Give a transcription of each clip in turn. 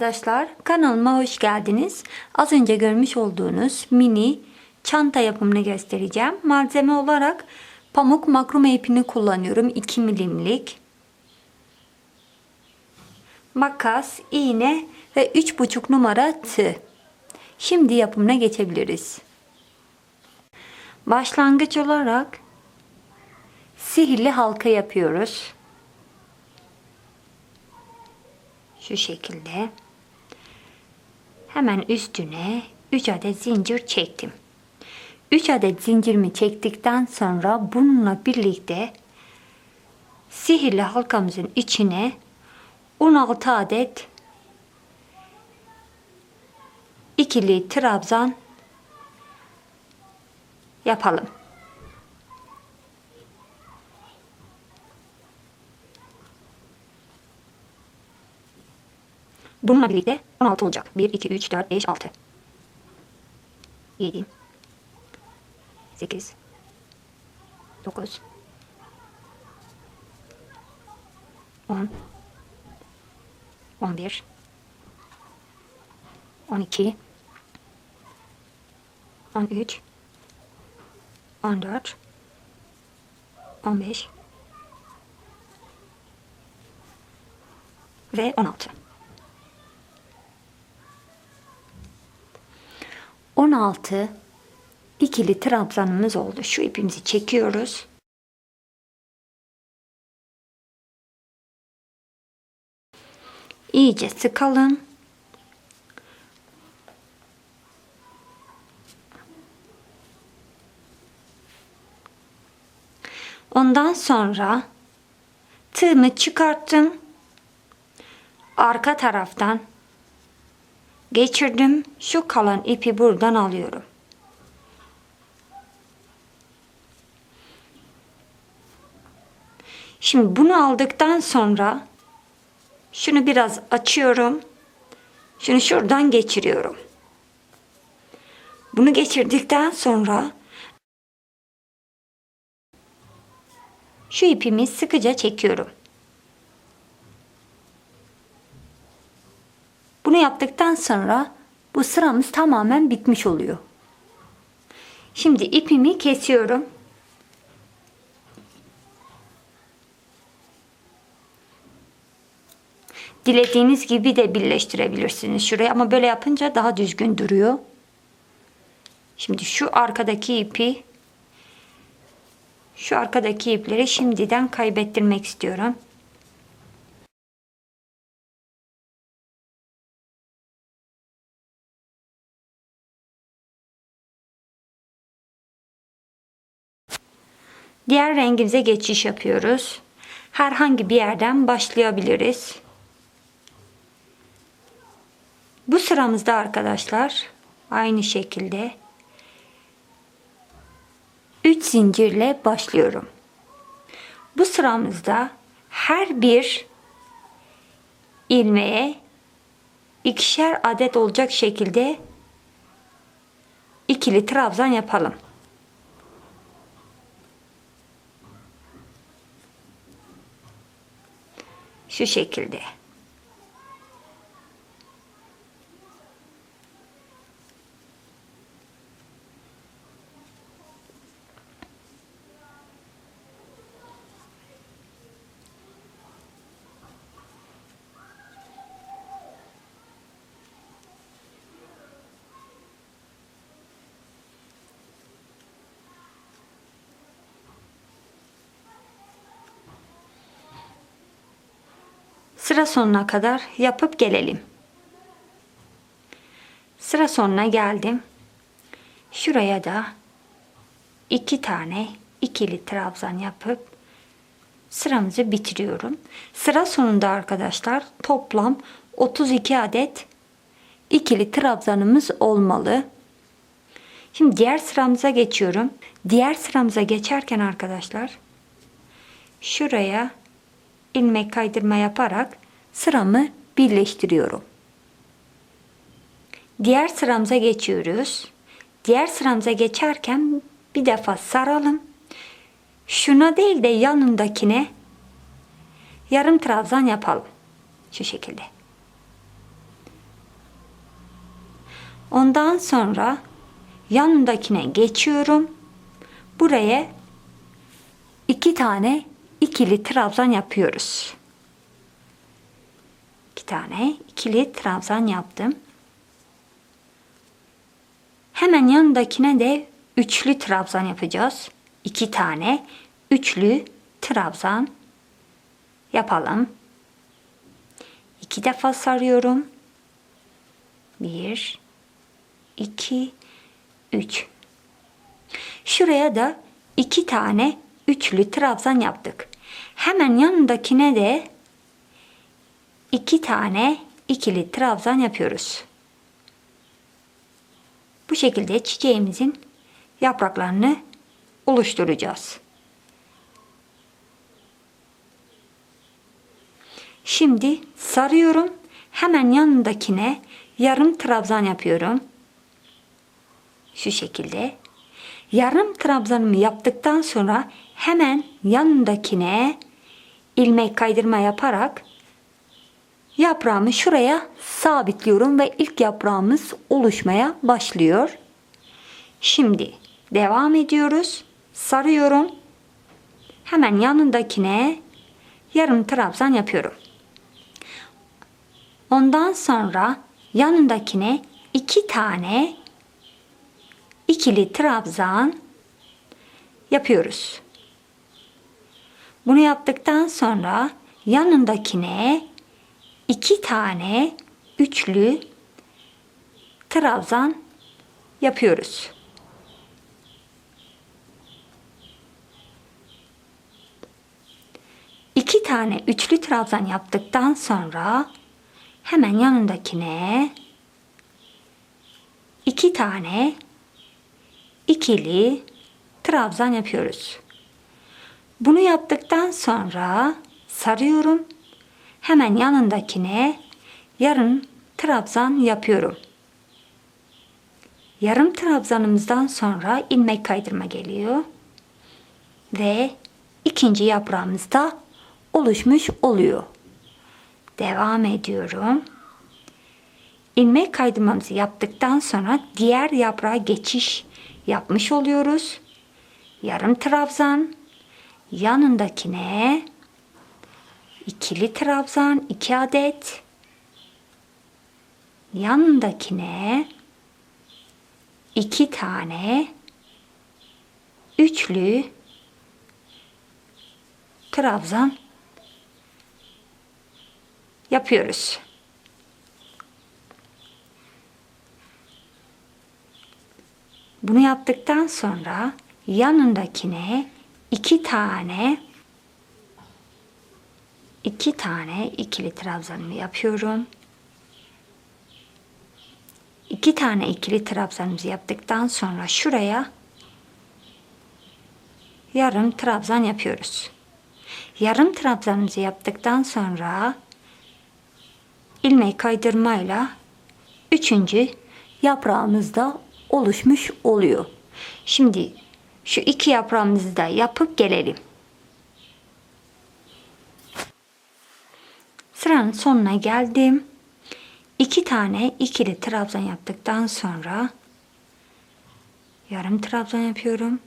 Arkadaşlar, kanalıma hoş geldiniz. Az önce görmüş olduğunuz mini çanta yapımını göstereceğim. Malzeme olarak pamuk makrume ipini kullanıyorum. 2 milimlik. Makas, iğne ve 3,5 numara tığ. Şimdi yapımına geçebiliriz. Başlangıç olarak sihirli halka yapıyoruz. Şu şekilde. Hemen üstüne 3 adet zincir çektim. 3 adet zincirimi çektikten sonra bununla birlikte sihirli halkamızın içine 16 adet ikili trabzan yapalım. Bununla birlikte 16 olacak. 1, 2, 3, 4, 5, 6. 7. 8. 9. 10. 11. 12. 13. 14. 15. Ve 16. 16 ikili trabzanımız oldu. Şu ipimizi çekiyoruz. İyice sıkalım. Ondan sonra tığımı çıkarttım. Arka taraftan geçirdim. Şu kalan ipi buradan alıyorum. Şimdi bunu aldıktan sonra şunu biraz açıyorum. Şunu şuradan geçiriyorum. Bunu geçirdikten sonra şu ipimi sıkıca çekiyorum. Bunu yaptıktan sonra bu sıramız tamamen bitmiş oluyor. Şimdi ipimi kesiyorum. Dilediğiniz gibi de birleştirebilirsiniz şuraya ama böyle yapınca daha düzgün duruyor. Şimdi şu arkadaki ipi şu arkadaki ipleri şimdiden kaybettirmek istiyorum. Diğer rengimize geçiş yapıyoruz. Herhangi bir yerden başlayabiliriz. Bu sıramızda arkadaşlar aynı şekilde 3 zincirle başlıyorum. Bu sıramızda her bir ilmeğe ikişer adet olacak şekilde ikili trabzan yapalım. Şu şekilde. Sıra sonuna kadar yapıp gelelim. Sıra sonuna geldim. Şuraya da iki tane ikili trabzan yapıp sıramızı bitiriyorum. Sıra sonunda arkadaşlar toplam 32 adet ikili trabzanımız olmalı. Şimdi diğer sıramıza geçiyorum. Diğer sıramıza geçerken arkadaşlar şuraya ilmek kaydırma yaparak sıramı birleştiriyorum. Diğer sıramıza geçiyoruz. Diğer sıramıza geçerken bir defa saralım. Şuna değil de yanındakine yarım trabzan yapalım. Şu şekilde. Ondan sonra yanındakine geçiyorum. Buraya iki tane ikili trabzan yapıyoruz. İki tane ikili trabzan yaptım. Hemen yanındakine de üçlü trabzan yapacağız. İki tane üçlü trabzan yapalım. İki defa sarıyorum. Bir, iki, üç. Şuraya da iki tane üçlü trabzan yaptık. Hemen yanındakine de iki tane ikili trabzan yapıyoruz. Bu şekilde çiçeğimizin yapraklarını oluşturacağız. Şimdi sarıyorum. Hemen yanındakine yarım trabzan yapıyorum. Şu şekilde. Yarım trabzanımı yaptıktan sonra hemen yanındakine ilmek kaydırma yaparak yaprağımı şuraya sabitliyorum ve ilk yaprağımız oluşmaya başlıyor. Şimdi devam ediyoruz. Sarıyorum. Hemen yanındakine yarım trabzan yapıyorum. Ondan sonra yanındakine iki tane ikili trabzan yapıyoruz. Bunu yaptıktan sonra yanındakine iki tane üçlü trabzan yapıyoruz. İki tane üçlü trabzan yaptıktan sonra hemen yanındakine iki tane ikili trabzan yapıyoruz. Bunu yaptıktan sonra sarıyorum. Hemen yanındakine yarım trabzan yapıyorum. Yarım trabzanımızdan sonra ilmek kaydırma geliyor. Ve ikinci yaprağımız da oluşmuş oluyor. Devam ediyorum. İlmek kaydırmamızı yaptıktan sonra diğer yaprağa geçiş yapmış oluyoruz. Yarım trabzan yanındakine ikili trabzan iki adet yanındakine iki tane üçlü trabzan yapıyoruz. Bunu yaptıktan sonra yanındakine iki tane iki tane ikili trabzanımı yapıyorum. İki tane ikili trabzanımızı yaptıktan sonra şuraya yarım trabzan yapıyoruz. Yarım trabzanımızı yaptıktan sonra ilmek kaydırmayla üçüncü yaprağımız da oluşmuş oluyor. Şimdi şu iki yaprağımızı da yapıp gelelim. Sıranın sonuna geldim. İki tane ikili trabzan yaptıktan sonra yarım trabzan yapıyorum.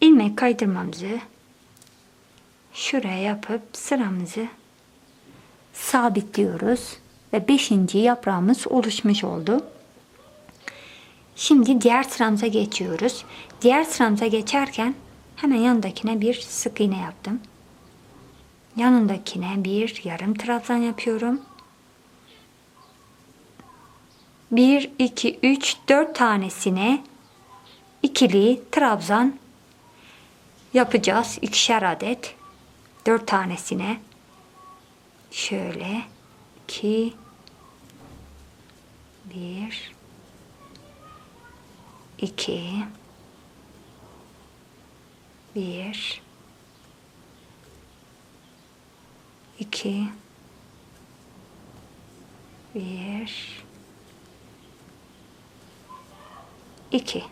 ilmek kaydırmamızı şuraya yapıp sıramızı sabitliyoruz ve beşinci yaprağımız oluşmuş oldu. Şimdi diğer sıramıza geçiyoruz. Diğer sıramıza geçerken hemen yanındakine bir sık iğne yaptım. Yanındakine bir yarım trabzan yapıyorum. 1, 2, 3, 4 tanesine ikili trabzan yapacağız. ikişer adet. 4 tanesine şöyle 2 1 2 1 2 1 2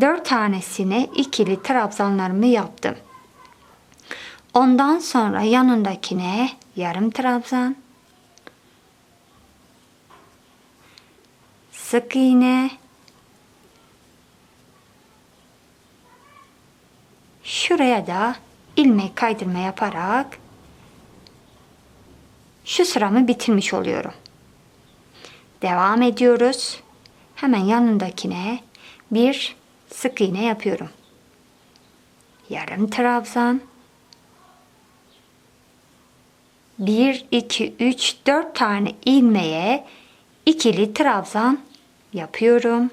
4 tanesine ikili trabzanlarımı yaptım. Ondan sonra yanındakine yarım trabzan. Sık iğne. Şuraya da ilmek kaydırma yaparak şu sıramı bitirmiş oluyorum. Devam ediyoruz. Hemen yanındakine bir sık iğne yapıyorum. Yarım trabzan. 1, 2, 3, 4 tane ilmeğe ikili trabzan yapıyorum.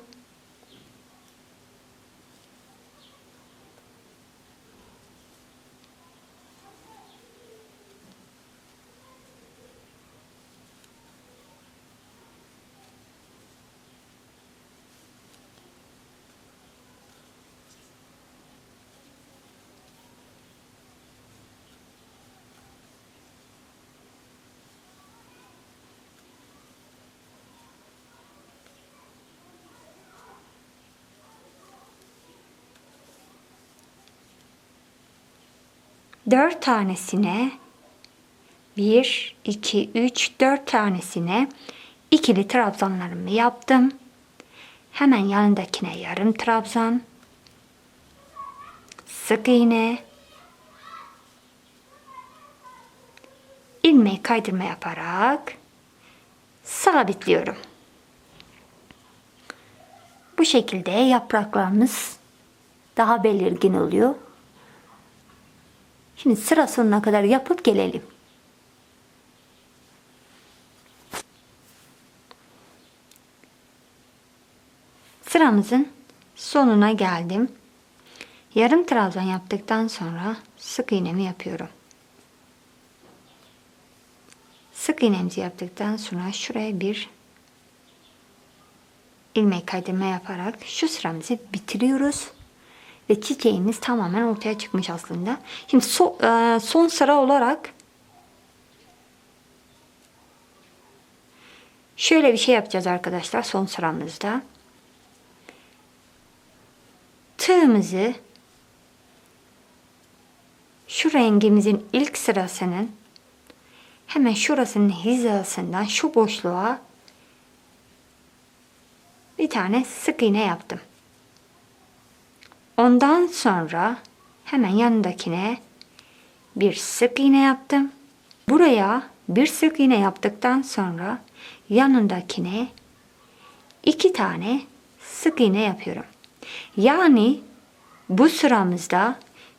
Dört tanesine bir, iki, üç, dört tanesine ikili trabzanlarımı yaptım. Hemen yanındakine yarım trabzan. Sık iğne. ilmeği kaydırma yaparak sabitliyorum. Bu şekilde yapraklarımız daha belirgin oluyor. Şimdi sıra sonuna kadar yapıp gelelim. Sıramızın sonuna geldim. Yarım trabzan yaptıktan sonra sık iğnemi yapıyorum. Sık iğnemizi yaptıktan sonra şuraya bir ilmek kaydırma yaparak şu sıramızı bitiriyoruz. Ve çiçeğimiz tamamen ortaya çıkmış aslında. Şimdi so, e, son sıra olarak şöyle bir şey yapacağız arkadaşlar son sıramızda. Tığımızı şu rengimizin ilk sırasının hemen şurasının hizasından şu boşluğa bir tane sık iğne yaptım. Ondan sonra hemen yanındakine bir sık iğne yaptım. Buraya bir sık iğne yaptıktan sonra yanındakine iki tane sık iğne yapıyorum. Yani bu sıramızda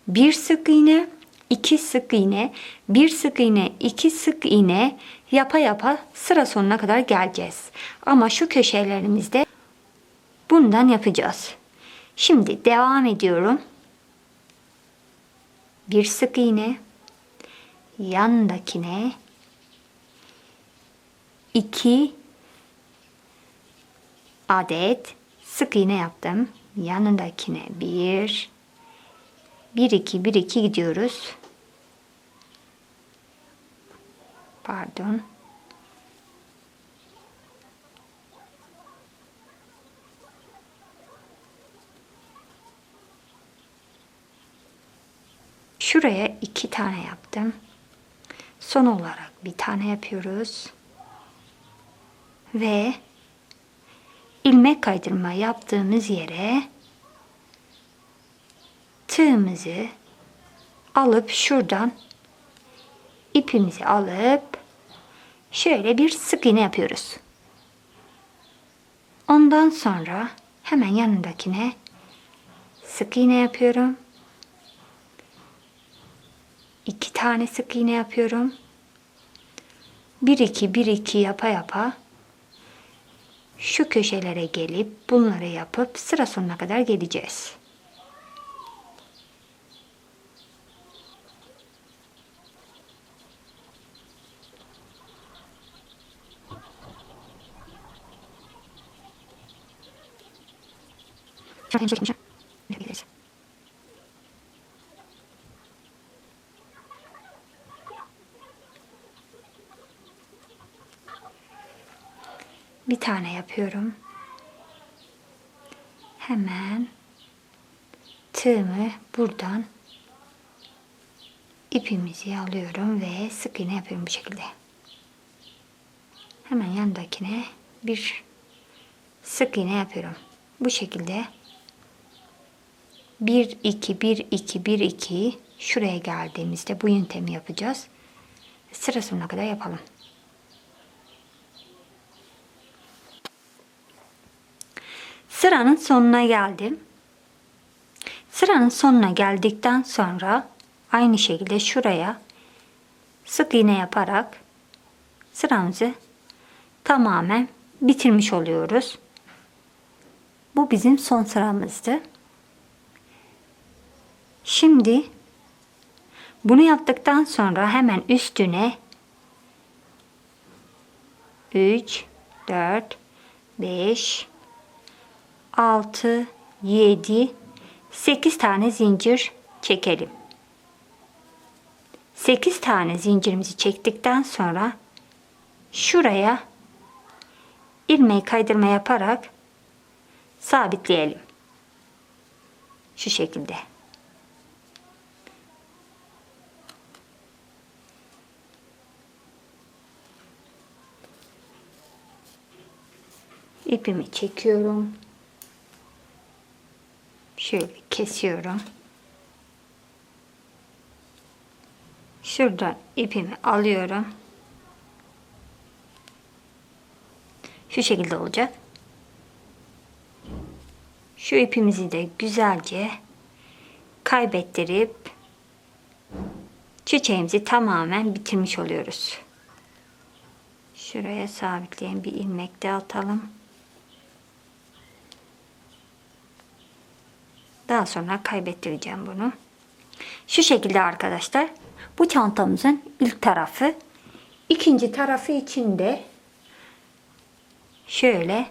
bir sık iğne, iki sık iğne, bir sık iğne, iki sık iğne yapa yapa sıra sonuna kadar geleceğiz. Ama şu köşelerimizde bundan yapacağız. Şimdi devam ediyorum. Bir sık iğne yandakine iki adet sık iğne yaptım. Yanındakine bir bir iki bir iki gidiyoruz. Pardon. Şuraya iki tane yaptım. Son olarak bir tane yapıyoruz. Ve ilmek kaydırma yaptığımız yere tığımızı alıp şuradan ipimizi alıp şöyle bir sık iğne yapıyoruz. Ondan sonra hemen yanındakine sık iğne yapıyorum iki tane sık iğne yapıyorum. Bir iki bir iki yapa yapa şu köşelere gelip bunları yapıp sıra sonuna kadar geleceğiz. Çekmişim. Bir tane yapıyorum. Hemen tığımı buradan ipimizi alıyorum ve sık iğne yapıyorum bu şekilde. Hemen yanındakine bir sık iğne yapıyorum. Bu şekilde 1 2 1 2 1 2 şuraya geldiğimizde bu yöntemi yapacağız. Sıra sonuna kadar yapalım. Sıranın sonuna geldim. Sıranın sonuna geldikten sonra aynı şekilde şuraya sık iğne yaparak sıramızı tamamen bitirmiş oluyoruz. Bu bizim son sıramızdı. Şimdi bunu yaptıktan sonra hemen üstüne 3 4 5 6 7 8 tane zincir çekelim. 8 tane zincirimizi çektikten sonra şuraya ilmeği kaydırma yaparak sabitleyelim. Şu şekilde. İpimi çekiyorum. Şöyle kesiyorum. Şuradan ipimi alıyorum. Şu şekilde olacak. Şu ipimizi de güzelce kaybettirip çiçeğimizi tamamen bitirmiş oluyoruz. Şuraya sabitleyen bir ilmek de atalım. Daha sonra kaybettireceğim bunu. Şu şekilde arkadaşlar. Bu çantamızın ilk tarafı. ikinci tarafı içinde şöyle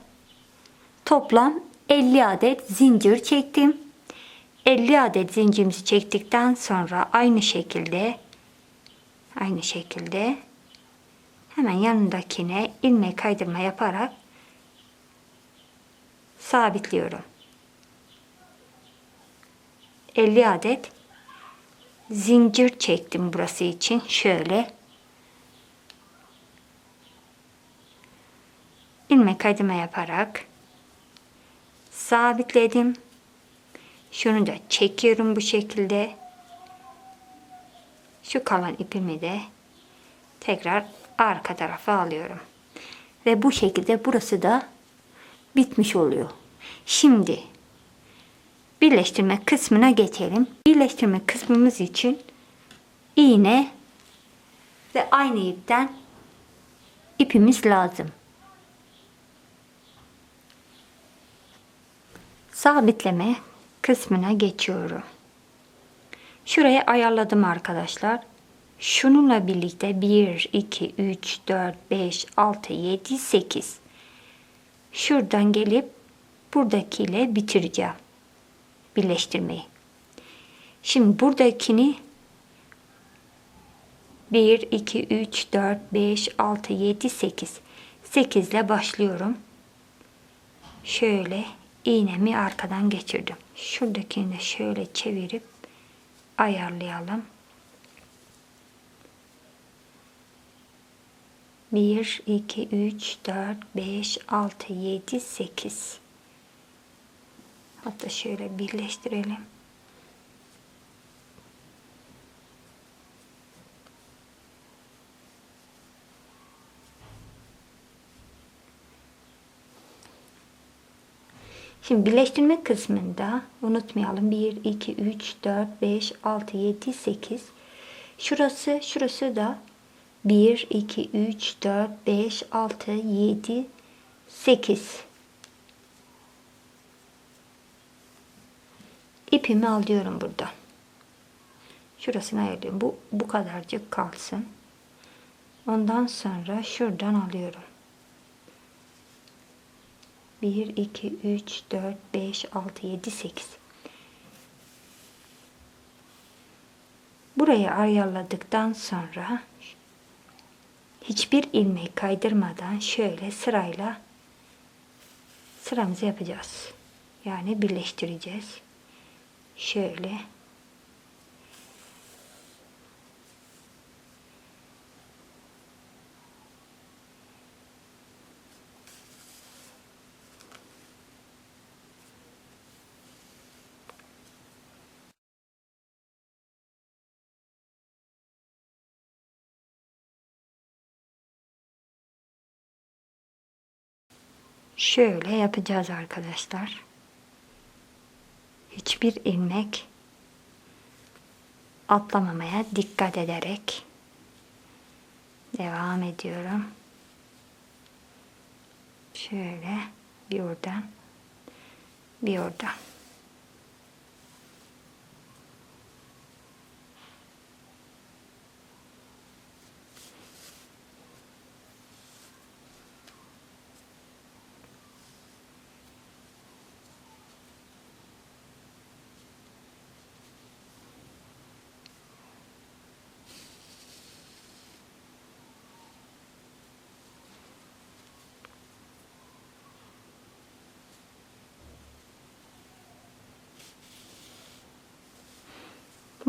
toplam 50 adet zincir çektim. 50 adet zincirimizi çektikten sonra aynı şekilde aynı şekilde hemen yanındakine ilmek kaydırma yaparak sabitliyorum. 50 adet zincir çektim burası için. Şöyle ilmek kaydırma yaparak sabitledim. Şunu da çekiyorum bu şekilde. Şu kalan ipimi de tekrar arka tarafa alıyorum. Ve bu şekilde burası da bitmiş oluyor. Şimdi birleştirme kısmına geçelim. Birleştirme kısmımız için iğne ve aynı ipten ipimiz lazım. Sabitleme kısmına geçiyorum. Şuraya ayarladım arkadaşlar. Şununla birlikte 1, 2, 3, 4, 5, 6, 7, 8. Şuradan gelip buradakiyle bitireceğim birleştirmeyi. Şimdi buradakini 1, 2, 3, 4, 5, 6, 7, 8. 8 ile başlıyorum. Şöyle iğnemi arkadan geçirdim. Şuradakini de şöyle çevirip ayarlayalım. 1, 2, 3, 4, 5, 6, 7, 8. Hatta şöyle birleştirelim. Şimdi birleştirme kısmında unutmayalım 1, 2, 3, 4, 5, 6, 7, 8. Şurası, şurası da 1, 2, 3, 4, 5, 6, 7, 8. ipimi alıyorum burada. Şurasını ayırıyorum. Bu, bu kadarcık kalsın. Ondan sonra şuradan alıyorum. 1, 2, 3, 4, 5, 6, 7, 8. Burayı ayarladıktan sonra hiçbir ilmek kaydırmadan şöyle sırayla sıramızı yapacağız. Yani birleştireceğiz şöyle şöyle yapacağız arkadaşlar. Hiçbir ilmek atlamamaya dikkat ederek devam ediyorum. Şöyle bir oradan bir oradan.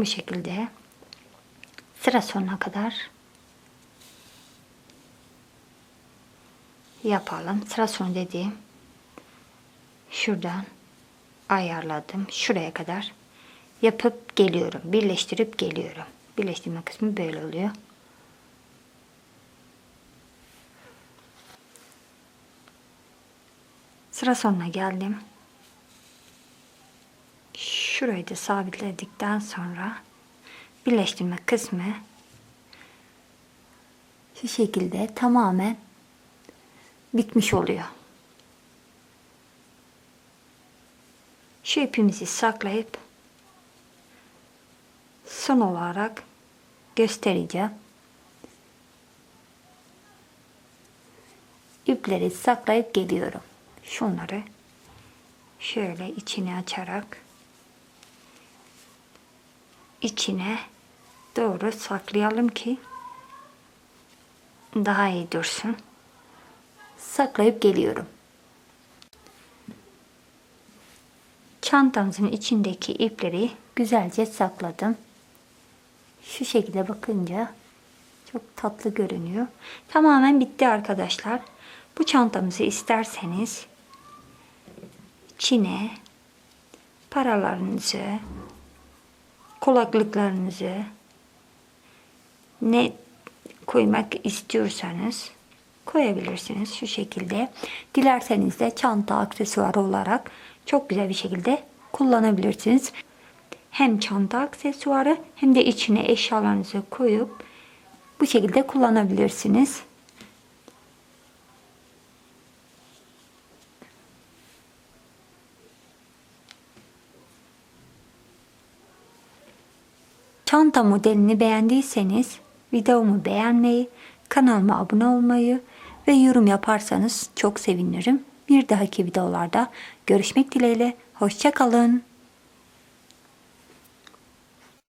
Bu şekilde sıra sonuna kadar yapalım. Sıra sonu dediğim şuradan ayarladım. Şuraya kadar yapıp geliyorum. Birleştirip geliyorum. Birleştirme kısmı böyle oluyor. Sıra sonuna geldim. Şurayı da sabitledikten sonra birleştirme kısmı şu şekilde tamamen bitmiş oluyor. Şu ipimizi saklayıp son olarak göstereceğim. İpleri saklayıp geliyorum. Şunları şöyle içine açarak içine doğru saklayalım ki daha iyi dursun. Saklayıp geliyorum. Çantamızın içindeki ipleri güzelce sakladım. Şu şekilde bakınca çok tatlı görünüyor. Tamamen bitti arkadaşlar. Bu çantamızı isterseniz içine paralarınızı, kulaklıklarınızı ne koymak istiyorsanız koyabilirsiniz şu şekilde. Dilerseniz de çanta aksesuarı olarak çok güzel bir şekilde kullanabilirsiniz. Hem çanta aksesuarı hem de içine eşyalarınızı koyup bu şekilde kullanabilirsiniz. Çanta modelini beğendiyseniz videomu beğenmeyi, kanalıma abone olmayı ve yorum yaparsanız çok sevinirim. Bir dahaki videolarda görüşmek dileğiyle. Hoşçakalın.